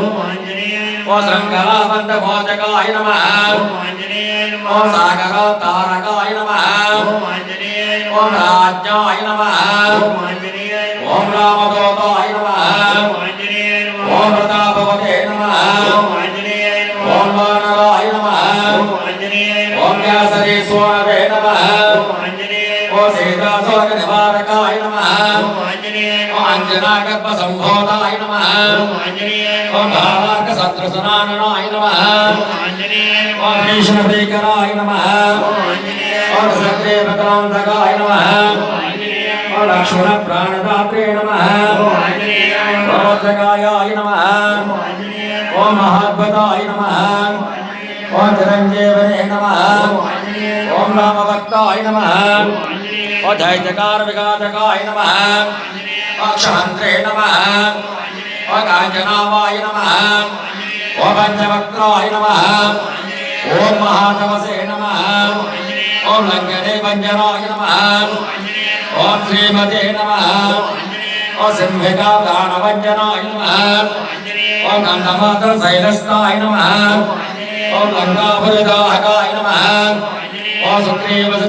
ఓం ఓ శృంగలాబంధ నమ. ఓం ఆంజనేయాయ నమ. ఓం రాజ్యాయ నమ. ఓం ఆంజనేయాయ రామదూతాయ నమ. ఓం ప్రతాపవతే నమ. ఓం వానరాయ నమ. ఓం ఆంజనేయాయ ఓం ఓ సీతాశోక నివారకాయ నమ ఓం అంజనాగర్భ సంభోదాయ నమ ఓం ఆంజనేయాయ ఓం నమః ఓం భీషణ భీకరాయ నమ ఓం ఆంజనేయాయ ఓం నమః ఓం లక్ష్మణ ప్రాణదాత్రే నమ ఓం నమః మహాద్భుతాయ నమ ఓం చిరంజీవనే నమ ఓం రామభక్తాయ నమ ఓ దైత్యకార విఘాతకాయ నమ అక్షమంత్రే నమ ఓ కాంచనావాయ నమ ఓ పంచవక్త్రాయ నమ ఓం మహాతమసే నమ ఓం లంకనే పంజరాయ నమ ఓం శ్రీమతే నమ ఓ సింహికా దానవంజనాయ నమ ఓ గంధమాతర శైలస్థాయ నమ ఓం లంకాపురదాహకాయ నమ ఓ సుగ్రీవ